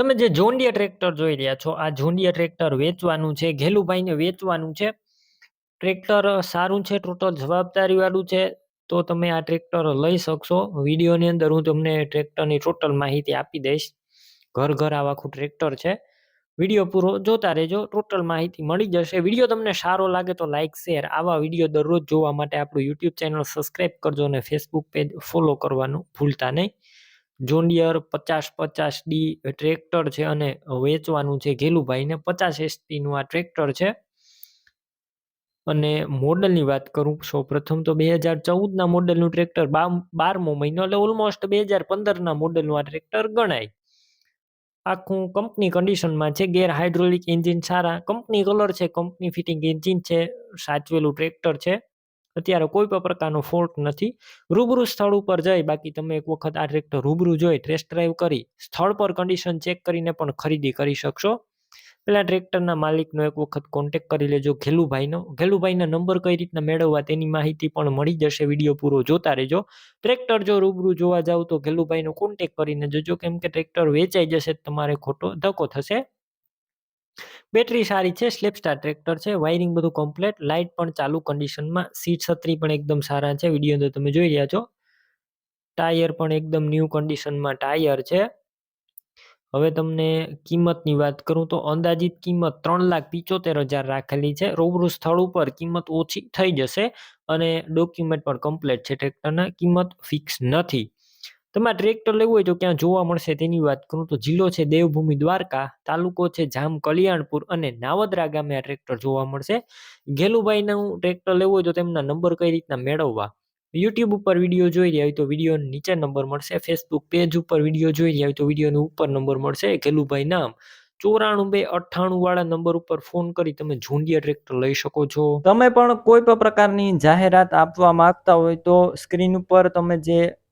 તમે જે જોન્ડિયા ટ્રેક્ટર જોઈ રહ્યા છો, આ જોન્ડિયા ટ્રેક્ટર વેચવાનું છે, ઘેલુભાઈને વેચવાનું છે. ટ્રેક્ટર સારું છે, ટોટલ જવાબદારીવાળું છે, તો તમે આ ટ્રેક્ટર લઈ શકશો. વિડીયોની અંદર હું તમને ટ્રેક્ટરની ટોટલ માહિતી આપી દઈશ. ઘર ઘર આવા આખું ટ્રેક્ટર છે. વીડિયો પૂરો જોતા રહેજો, ટોટલ માહિતી મળી જશે. વીડિયો તમને સારો લાગે તો લાઇક શેર, આવા વીડિયો દરરોજ જોવા માટે આપણું યુટ્યુબ ચેનલ સબસ્ક્રાઈબ કરજો અને ફેસબુક પેજ ફોલો કરવાનું ભૂલતા નહીં. જોન્ડિયર પચાસ પચાસ ડી ટ્રેક્ટર છે અને વેચવાનું છે ઘેલુભાઈને પચાસ એસટીનું આ ટ્રેક્ટર છે. અને મોડલની વાત કરું સૌ પ્રથમ તો બે હજાર ચૌદના મોડલનું ટ્રેક્ટર બારમો મહિનો એટલે ઓલમોસ્ટ બે હજાર પંદરના મોડલનું આ ટ્રેક્ટર ગણાય. આખું કંપની કન્ડિશનમાં છે, ગેર હાઇડ્રોલિક એન્જિન સારા કંપની કલર છે કંપની ફિટિંગ એન્જિન છે, સાચવેલું ટ્રેક્ટર છે. અત્યારે કોઈ પણ પ્રકારનો ફોલ્ટ નથી. રૂબરૂ સ્થળ ઉપર જઈ બાકી તમે એક વખત આ ટ્રેક્ટર રૂબરૂ જોઈ ટેસ્ટ ડ્રાઈવ કરી, સ્થળ પર કન્ડિશન ચેક કરીને પણ ખરીદી કરી શકશો. પેલા ટ્રેક્ટરના માલિકનો એક વખત કોન્ટેક કરી લેજો ઘેલુભાઈનો. ઘેલુભાઈના નંબર કઈ રીતના મેળવવા તેની માહિતી પણ મળી જશે, વીડિયો પૂરો જોતા રહેજો. ટ્રેક્ટર જો રૂબરૂ જોવા જાવ તો ઘેલુભાઈનો કોન્ટેક કરીને જજો, કેમ કે ટ્રેક્ટર વેચાઈ જશે તમારે ખોટો ધક્કો થશે. બેટરી સારી છે સ્લેપસ્ટાર ટ્રેક્ટર છે વાયરિંગ બધું કમ્પ્લેટ લાઇટ પણ ચાલુ કન્ડિશનમાં સીટ છત્રી પણ એકદમ સારા છે વીડિયો અંદર તમે જોઈ રહ્યા છો. ટાયર પણ એકદમ ન્યૂ કન્ડિશનમાં ટાયર છે. હવે તમને કિંમતની વાત કરું તો અંદાજિત કિંમત ત્રણ લાખ પિચોતેર હજાર રાખેલી છે. રૂબરૂ સ્થળ ઉપર કિંમત ઓછી થઈ જશે અને ડોક્યુમેન્ટ પણ કમ્પ્લીટ છે ટ્રેક્ટરના કિંમત ફિક્સ નથી. તમારે ટ્રેક્ટર લેવું હોય તો ક્યાં જોવા મળશે તેની વાત કરું તો જિલ્લો છે દેવભૂમિ દ્વારકા, તાલુકો છે જામ કલ્યાણપુર અને નાવદરા ગામે આ ટ્રેક્ટર જોવા મળશે. ગેલુભાઈનું ટ્રેક્ટર લેવું હોય તો તેમના નંબર કઈ રીતના મેળવવા? યુટ્યુબ ઉપર વીડિયો જોઈ રહ્યા હોય તો વીડિયો નીચે નંબર મળશે. ફેસબુક પેજ ઉપર વીડિયો જોઈ રહ્યા હોય તો વિડીયોનો ઉપર નંબર મળશે. ઘેલુભાઈ નામ. ચોરાણું બે અઠ્ઠાણું વાળા નંબર ઉપર ફોન કરી તમે ઝુંડિયા ટ્રેક્ટર લઈ શકો છો. તમે પણ કોઈ પણ પ્રકારની જાહેરાત આપવા માંગતા હોય તો સ્ક્રીન ઉપર તમે જે